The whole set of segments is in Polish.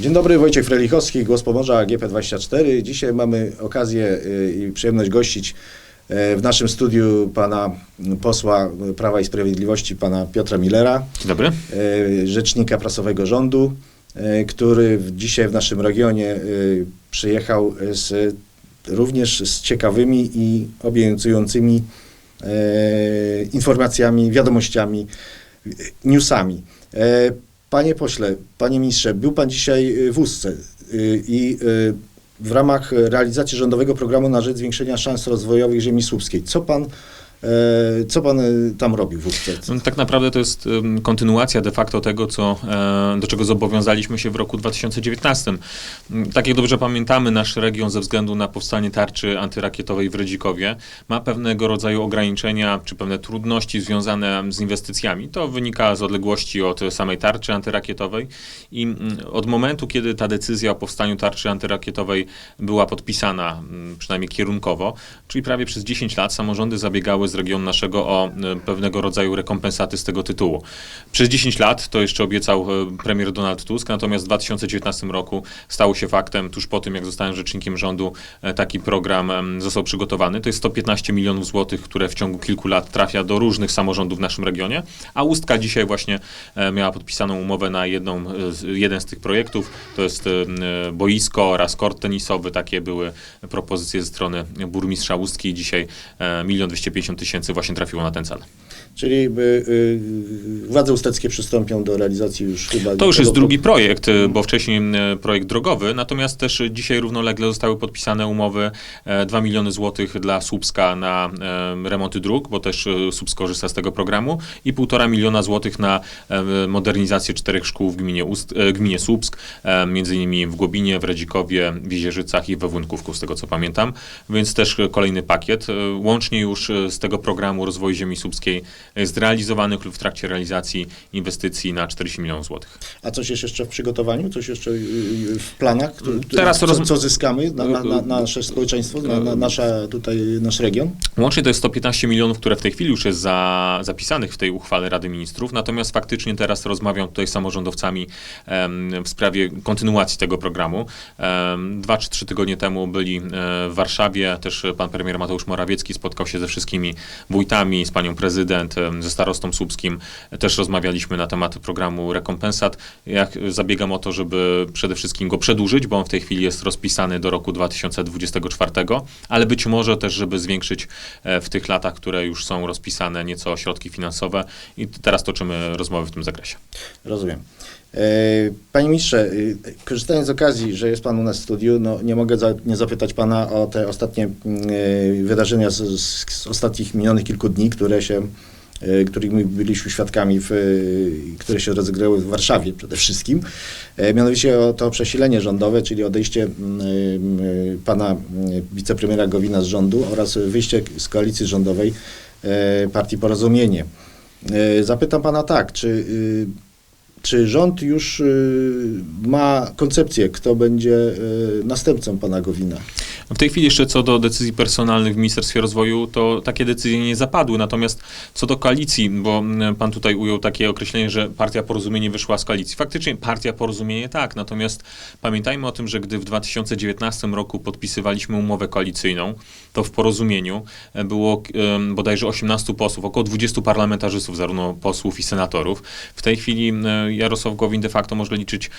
Dzień dobry, Wojciech Frelichowski, Głos Pomorza GP24. Dzisiaj mamy okazję y, i przyjemność gościć e, w naszym studiu pana posła Prawa i Sprawiedliwości, pana Piotra Millera, Dzień dobry. e, rzecznika prasowego rządu, który dzisiaj w naszym regionie przyjechał z, również z ciekawymi i obiecującymi informacjami, wiadomościami, newsami. Panie pośle, panie ministrze, był pan dzisiaj e, w Ustce e, i e, w ramach realizacji rządowego programu na rzecz zwiększenia szans rozwojowych ziemi słupskiej. Co pan, co pan e, tam robił w Ustce? No, Tak naprawdę to jest kontynuacja de facto tego, co, e, do czego zobowiązaliśmy się w roku 2019. Mm, Tak jak dobrze pamiętamy, nasz region ze względu na powstanie tarczy antyrakietowej w Redzikowie ma pewnego rodzaju ograniczenia czy pewne trudności związane z inwestycjami. To wynika z odległości od samej tarczy antyrakietowej i od momentu, kiedy ta decyzja o powstaniu tarczy antyrakietowej była podpisana, przynajmniej kierunkowo, czyli prawie przez 10 lat samorządy zabiegały z regionu naszego o e, pewnego rodzaju rekompensaty z tego tytułu. Przez 10 lat to jeszcze obiecał e, premier Donald Tusk, natomiast w 2019 roku stało się faktem, tuż po tym jak zostałem rzecznikiem rządu, e, taki program został przygotowany. To jest 115 milionów złotych, które w ciągu kilku lat trafia do różnych samorządów w naszym regionie, a Ustka dzisiaj właśnie miała podpisaną umowę na jedną, jeden z tych projektów. To jest boisko oraz kort tenisowy. Takie były propozycje ze strony burmistrza Ustki dzisiaj milion dwieście pięćdziesiąt tysięcy właśnie trafiło na ten cel. Czyli y, y, władze usteckie przystąpią do realizacji już chyba... To już jest drugi pro- projekt, y, bo wcześniej projekt drogowy, natomiast też dzisiaj równolegle zostały podpisane umowy e, 2 miliony złotych dla Słupska na e, remonty dróg, bo też Słupsk korzysta z tego programu i 1,5 miliona złotych na e, modernizację czterech szkół w gminie, Ust, e, gminie Słupsk, e, między innymi w Głobinie, w Redzikowie, w Jezierzycach i we Włynków, z tego co pamiętam, więc też e, kolejny pakiet. E, Łącznie już e, z tego programu rozwoju ziemi słupskiej jest realizowanych lub w trakcie realizacji inwestycji na 40 milionów złotych. A coś jest jeszcze w przygotowaniu? Coś jeszcze y, y, w planach? Który- Teraz co, co zyskamy na, na, na nasze społeczeństwo, na, na nasza, tutaj nasz region? Łącznie to jest 115 milionów, które w tej chwili już jest za, zapisanych w tej uchwale Rady Ministrów, natomiast faktycznie teraz rozmawiam tutaj z samorządowcami em, w sprawie kontynuacji tego programu. Em, Dwa czy trzy tygodnie temu byli e, w Warszawie, też pan premier Mateusz Morawiecki spotkał się ze wszystkimi wójtami, z panią prezydent, em, ze starostą słupskim. Też rozmawialiśmy na temat programu rekompensat. Ja zabiegam o to, żeby przede wszystkim go przedłużyć, bo on w tej chwili jest rozpisany do roku 2024, ale być może też, żeby zwiększyć e, w tych latach, które już są rozpisane, nieco środki finansowe i teraz toczymy rozmowy w tym zakresie. Rozumiem. E, Panie ministrze, y, korzystając z okazji, że jest pan u nas w studiu, no nie mogę za, nie zapytać pana o te ostatnie mm, wydarzenia z, z ostatnich minionych kilku dni, które się, których my byliśmy świadkami, w, y, które się rozegrały w Warszawie przede wszystkim. E, Mianowicie o to przesilenie rządowe, czyli odejście mm, pana wicepremiera Gowina z rządu oraz wyjście z koalicji rządowej e, partii Porozumienie. E, Zapytam pana tak, czy czy rząd już ma koncepcję, kto będzie następcą pana Gowina? W tej chwili jeszcze co do decyzji personalnych w Ministerstwie Rozwoju, to takie decyzje nie zapadły. Natomiast co do koalicji, bo mm, pan tutaj ujął takie określenie, że partia Porozumienie wyszła z koalicji. Faktycznie partia Porozumienie tak, natomiast pamiętajmy o tym, że gdy w 2019 roku podpisywaliśmy umowę koalicyjną, to w porozumieniu e, było bodajże 18 posłów, około 20 parlamentarzystów, zarówno posłów i senatorów. W tej chwili Jarosław Gowin de facto może liczyć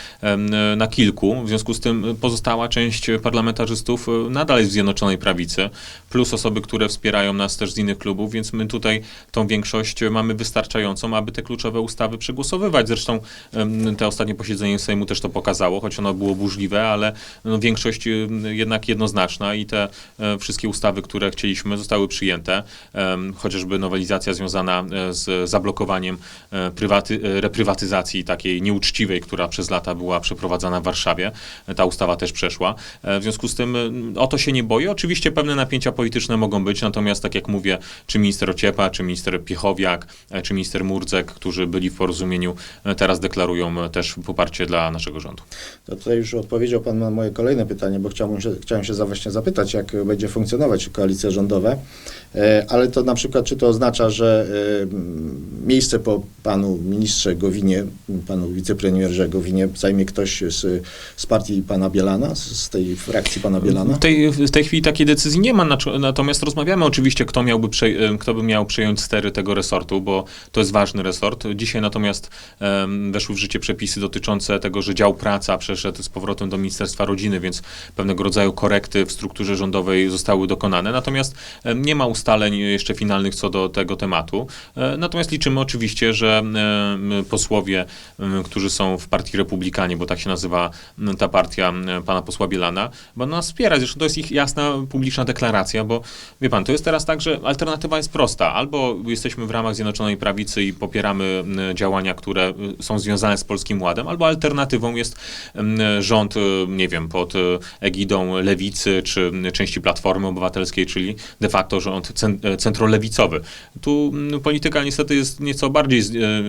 na kilku, w związku z tym e, pozostała część parlamentarzystów e, nadal jest w Zjednoczonej Prawicy, plus osoby, które wspierają nas też z innych klubów, więc my tutaj tą większość mamy wystarczającą, aby te kluczowe ustawy przegłosowywać. Zresztą te ostatnie posiedzenie Sejmu też to pokazało, choć ono było burzliwe, ale no, większość jednak jednoznaczna i te e, wszystkie ustawy, które chcieliśmy, zostały przyjęte. Chociażby nowelizacja związana e, z zablokowaniem e, prywaty, reprywatyzacji takiej nieuczciwej, która przez lata była przeprowadzana w Warszawie. Ta ustawa też przeszła. W związku z tym o to się nie boję. Oczywiście pewne napięcia polityczne mogą być, natomiast tak jak mówię, czy minister Ociepa, czy minister Piechowiak, e, czy minister Murdzek, którzy byli w porozumieniu, e, teraz deklarują e, też poparcie dla naszego rządu. To tutaj już odpowiedział pan na moje kolejne pytanie, bo chciałbym się, chciałem się za- właśnie zapytać, jak będzie funkcjonować koalicje rządowe, E, ale to na przykład, czy to oznacza, że miejsce po panu ministrze Gowinie, panu wicepremierze Gowinie zajmie ktoś z, z partii pana Bielana, z, tej frakcji pana Bielana? W tej, w tej chwili takiej decyzji nie ma, natomiast rozmawiamy oczywiście, kto, miałby prze, kto by miał przejąć stery tego resortu, bo to jest ważny resort. Dzisiaj natomiast em, weszły w życie przepisy dotyczące tego, że dział praca przeszedł z powrotem do Ministerstwa Rodziny, więc pewnego rodzaju korekty w strukturze rządowej zostały dokonane. Natomiast nie ma ustaleń jeszcze finalnych co do tego tematu. E, Natomiast liczymy oczywiście, że posłowie, którzy są w partii Republikanie, bo tak się nazywa ta partia pana posła Bielana, będą nas wspierać. Zresztą to jest ich jasna, publiczna deklaracja, bo wie pan, to jest teraz tak, że alternatywa jest prosta. Albo jesteśmy w ramach Zjednoczonej Prawicy i popieramy m, działania, które y, są związane z Polskim Ładem, albo alternatywą jest m, rząd, y, nie wiem, pod y, egidą Lewicy czy m, części Platformy Obywatelskiej, czyli de facto rząd cen, centrolewicowy. Tu polityka niestety jest nieco bardziej,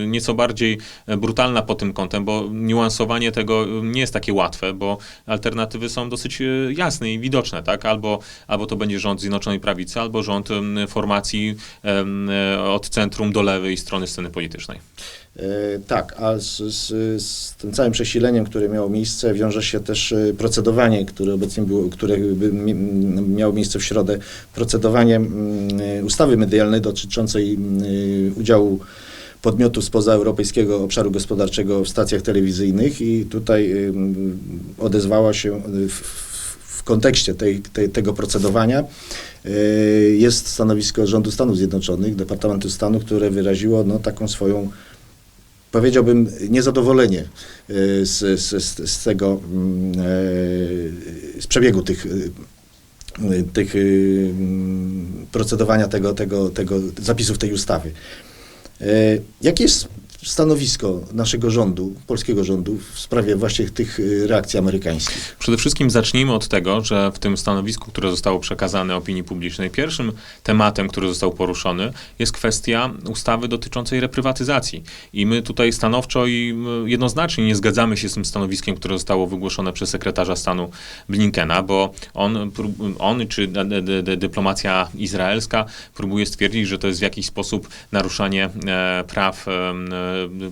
nieco bardziej brutalna pod tym kątem, bo niuansowanie tego nie jest takie łatwe, bo alternatywy są dosyć jasne i widoczne, tak? Albo, albo to będzie rząd Zjednoczonej Prawicy, albo rząd formacji e, od centrum do lewej strony sceny politycznej. E, tak, a z, z, z tym całym przesileniem, które miało miejsce, wiąże się też e, procedowanie, które obecnie było, które miało miejsce w środę, procedowanie mm, ustawy medialnej dotyczącej mm, udziału podmiotów spoza Europejskiego Obszaru Gospodarczego w stacjach telewizyjnych i tutaj odezwała się w kontekście tej, tej, tego procedowania y, jest stanowisko rządu Stanów Zjednoczonych, Departamentu Stanu, które wyraziło no, taką swoją powiedziałbym, niezadowolenie y, z, z, z, tego, e, z przebiegu tych, y, y, tych y, procedowania tego, tego, tego zapisów tej ustawy. Jakie jest stanowisko naszego rządu, polskiego rządu w sprawie właśnie tych y, reakcji amerykańskich? Przede wszystkim zacznijmy od tego, że w tym stanowisku, które zostało przekazane opinii publicznej, pierwszym tematem, który został poruszony, jest kwestia ustawy dotyczącej reprywatyzacji. I my tutaj stanowczo i m, jednoznacznie nie zgadzamy się z tym stanowiskiem, które zostało wygłoszone przez sekretarza stanu Blinkena, bo on, on czy dyplomacja izraelska próbuje stwierdzić, że to jest w jakiś sposób naruszanie e, praw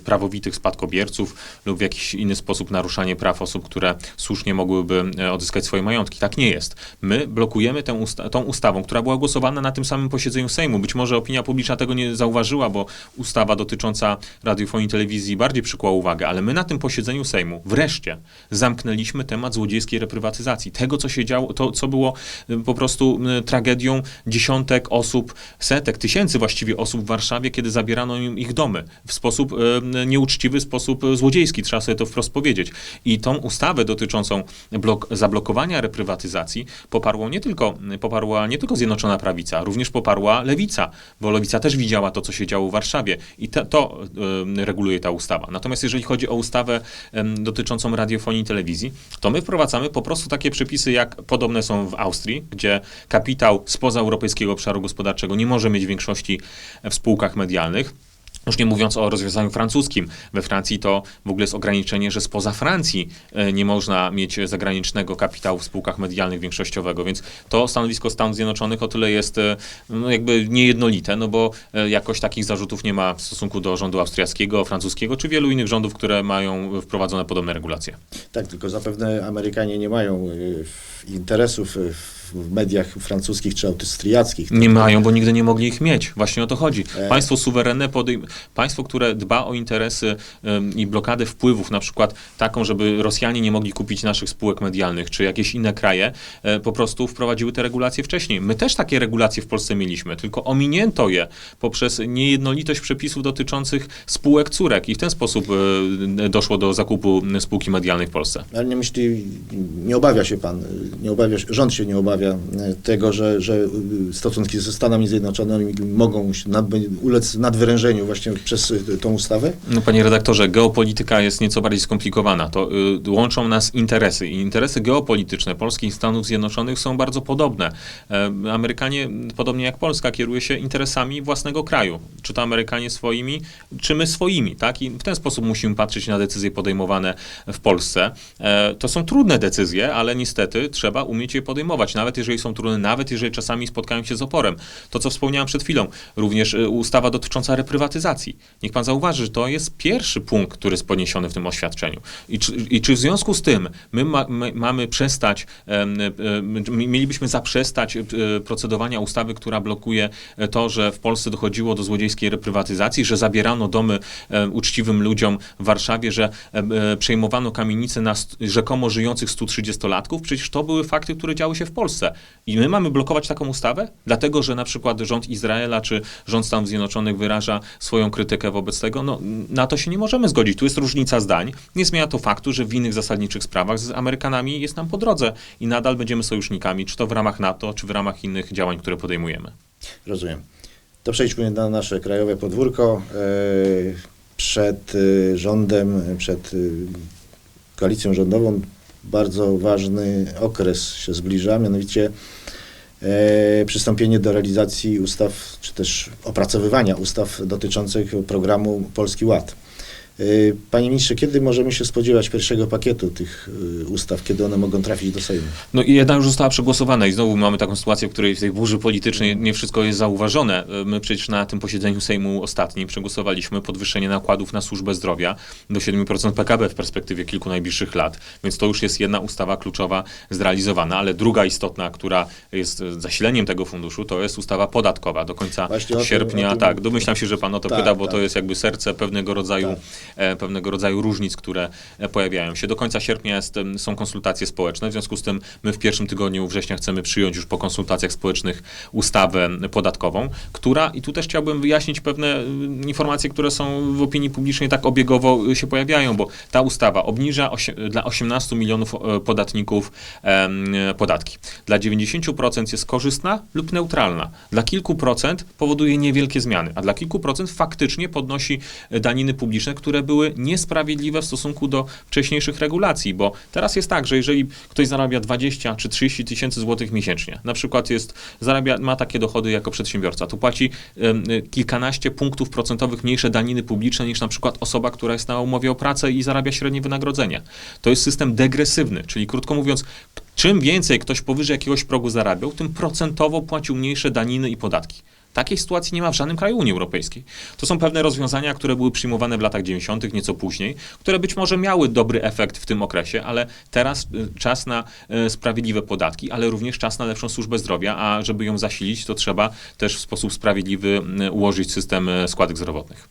prawowitych spadkobierców lub w jakiś inny sposób naruszanie praw osób, które słusznie mogłyby e, odzyskać swoje majątki. Tak nie jest. My blokujemy tę usta- tą ustawą, która była głosowana na tym samym posiedzeniu Sejmu. Być może opinia publiczna tego nie zauważyła, bo ustawa dotycząca radiofonii i telewizji bardziej przykuła uwagę, ale my na tym posiedzeniu Sejmu wreszcie zamknęliśmy temat złodziejskiej reprywatyzacji. Tego, co się działo, to co było y, po prostu tragedią dziesiątek osób, setek, tysięcy właściwie osób w Warszawie, kiedy zabierano im ich domy w sposób y, nieuczciwy, sposób złodziejski, trzeba sobie to wprost powiedzieć. I tą ustawę dotyczącą blok, zablokowania reprywatyzacji poparło nie tylko, poparła nie tylko Zjednoczona Prawica, również poparła Lewica, bo Lewica też widziała to, co się działo w Warszawie i te, to y, reguluje ta ustawa. Natomiast jeżeli chodzi o ustawę dotyczącą radiofonii i telewizji, to my wprowadzamy po prostu takie przepisy, jak podobne są w Austrii, gdzie kapitał spoza Europejskiego Obszaru Gospodarczego nie może mieć większości w spółkach medialnych. Już nie mówiąc o rozwiązaniu francuskim. We Francji to w ogóle jest ograniczenie, że spoza Francji e, nie można mieć zagranicznego kapitału w spółkach medialnych większościowego, więc to stanowisko Stanów Zjednoczonych o tyle jest e, no jakby niejednolite, no bo e, jakoś takich zarzutów nie ma w stosunku do rządu austriackiego, francuskiego czy wielu innych rządów, które mają wprowadzone podobne regulacje. Tak, tylko zapewne Amerykanie nie mają w- interesów y, w mediach francuskich czy austriackich. Nie mają, bo nigdy nie mogli ich mieć. Właśnie o to chodzi. E. Państwo suwerenne, podejm- państwo, które dba o interesy ym, i blokadę wpływów, na przykład taką, żeby Rosjanie nie mogli kupić naszych spółek medialnych, czy jakieś inne kraje, e, po prostu wprowadziły te regulacje wcześniej. My też takie regulacje w Polsce mieliśmy, tylko ominięto je poprzez niejednolitość przepisów dotyczących spółek córek i w ten sposób e, doszło do zakupu spółki medialnej w Polsce. Ale nie myśli, nie obawia się pan, y, nie obawia się, rząd się nie obawia y, tego, że, że y, stosunki ze Stanami Zjednoczonymi mogą nad, ulec nadwyrężeniu właśnie przez y, tą ustawę? No, panie redaktorze, geopolityka jest nieco bardziej skomplikowana. To y, łączą nas interesy i interesy geopolityczne Polski i Stanów Zjednoczonych są bardzo podobne. E, Amerykanie, podobnie jak Polska, kieruje się interesami własnego kraju. Czy to Amerykanie swoimi, czy my swoimi, tak? I w ten sposób musimy patrzeć na decyzje podejmowane w Polsce. E, to są trudne decyzje, ale niestety trzeba umieć je podejmować. Na nawet jeżeli są trudne, nawet jeżeli czasami spotkają się z oporem. To, co wspomniałem przed chwilą, również y, ustawa dotycząca reprywatyzacji. Niech pan zauważy, że to jest pierwszy punkt, który jest podniesiony w tym oświadczeniu. I czy, i czy w związku z tym my, ma, my mamy przestać, m- mielibyśmy zaprzestać e, procedowania ustawy, która blokuje e, to, że w Polsce dochodziło do złodziejskiej reprywatyzacji, że zabierano domy e, uczciwym ludziom w Warszawie, że e, e, przejmowano kamienice na rzekomo żyjących 130-latków? Przecież to były fakty, które działy się w Polsce. I my mamy blokować taką ustawę? Dlatego, że na przykład rząd Izraela czy rząd Stanów Zjednoczonych wyraża swoją krytykę wobec tego? No, na to się nie możemy zgodzić. Tu jest różnica zdań. Nie zmienia to faktu, że w innych zasadniczych sprawach z Amerykanami jest nam po drodze i nadal będziemy sojusznikami, czy to w ramach NATO, czy w ramach innych działań, które podejmujemy. Rozumiem. To przejdźmy na nasze krajowe podwórko. E, Przed e, rządem, przed e, koalicją rządową bardzo ważny okres się zbliża, mianowicie e, przystąpienie do realizacji ustaw, czy też opracowywania ustaw dotyczących programu Polski Ład. E, Panie ministrze, kiedy możemy się spodziewać pierwszego pakietu tych e, ustaw, kiedy one mogą trafić do Sejmu? No i jedna już została przegłosowana i znowu mamy taką sytuację, w której w tej burzy politycznej nie wszystko jest zauważone. My przecież na tym posiedzeniu Sejmu ostatnim przegłosowaliśmy podwyższenie nakładów na służbę zdrowia do 7% PKB w perspektywie kilku najbliższych lat, więc to już jest jedna ustawa kluczowa zrealizowana, ale druga istotna, która jest zasileniem tego funduszu, to jest ustawa podatkowa do końca Właśnie tym- sierpnia. o tym- tak, domyślam się, że pan o to Tak, pyta, bo tak. to jest jakby serce pewnego rodzaju Tak. E, pewnego rodzaju różnic, które e, pojawiają się. Do końca sierpnia jest, są konsultacje społeczne, w związku z tym my w pierwszym tygodniu września chcemy przyjąć już po konsultacjach społecznych ustawę podatkową, która, i tu też chciałbym wyjaśnić pewne informacje, które są w opinii publicznej tak obiegowo y, się pojawiają, bo ta ustawa obniża osie, dla 18 milionów e, podatników em, podatki. Dla 90% jest korzystna lub neutralna. Dla kilku procent powoduje niewielkie zmiany, a dla kilku procent faktycznie podnosi daniny publiczne, które były niesprawiedliwe w stosunku do wcześniejszych regulacji, bo teraz jest tak, że jeżeli ktoś zarabia 20 czy 30 tysięcy złotych miesięcznie, na przykład jest, zarabia, ma takie dochody jako przedsiębiorca, to płaci y, kilkanaście punktów procentowych mniejsze daniny publiczne niż na przykład osoba, która jest na umowie o pracę i zarabia średnie wynagrodzenie. To jest system degresywny, czyli krótko mówiąc, czym więcej ktoś powyżej jakiegoś progu zarabiał, tym procentowo płacił mniejsze daniny i podatki. Takiej sytuacji nie ma w żadnym kraju Unii Europejskiej. To są pewne rozwiązania, które były przyjmowane w latach 90., nieco później, które być może miały dobry efekt w tym okresie, ale teraz y, czas na y, sprawiedliwe podatki, ale również czas na lepszą służbę zdrowia, a żeby ją zasilić, to trzeba też w sposób sprawiedliwy y, ułożyć system składek zdrowotnych.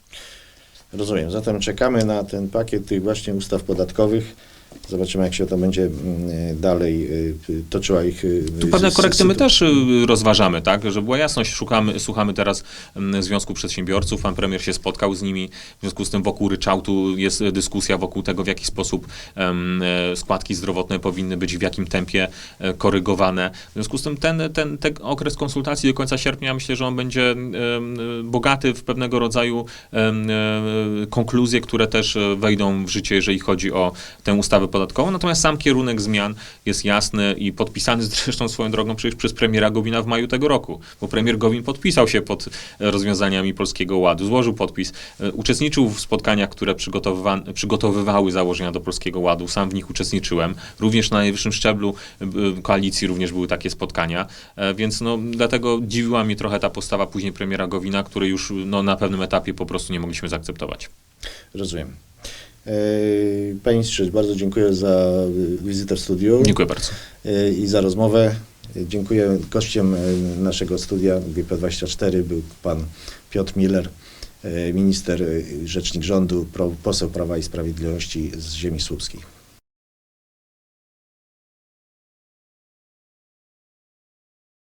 Rozumiem. Zatem czekamy na ten pakiet tych właśnie ustaw podatkowych. Zobaczymy, jak się to będzie mm, dalej y, toczyła ich. y, Tu pewne korekty my też y, rozważamy, tak? Żeby była jasność, szukamy, słuchamy teraz mm, Związku Przedsiębiorców, pan premier się spotkał z nimi, w związku z tym wokół ryczałtu jest dyskusja wokół tego, w jaki sposób e, składki zdrowotne powinny być, w jakim tempie e, korygowane. W związku z tym ten, ten, ten okres konsultacji do końca sierpnia, myślę, że on będzie e, bogaty w pewnego rodzaju konkluzje, które też wejdą w życie, jeżeli chodzi o tę ustawę podatkową. Natomiast sam kierunek zmian jest jasny i podpisany zresztą swoją drogą przecież przez premiera Gowina w maju tego roku, bo premier Gowin podpisał się pod e, rozwiązaniami Polskiego Ładu, złożył podpis, e, uczestniczył w spotkaniach, które przygotowywa- przygotowywały założenia do Polskiego Ładu, sam w nich uczestniczyłem, również na najwyższym szczeblu e, koalicji również były takie spotkania, więc no, dlatego dziwiła mnie trochę ta postawa później premiera Gowina, której już no, na pewnym etapie po prostu nie mogliśmy zaakceptować. Rozumiem. Panie ministrze, bardzo dziękuję za wizytę w studiu Dziękuję bardzo. e, i za rozmowę. E, Dziękuję. Gościem e, naszego studia GP24 był pan Piotr Miller, minister, rzecznik rządu, poseł Prawa i Sprawiedliwości z ziemi słupskiej.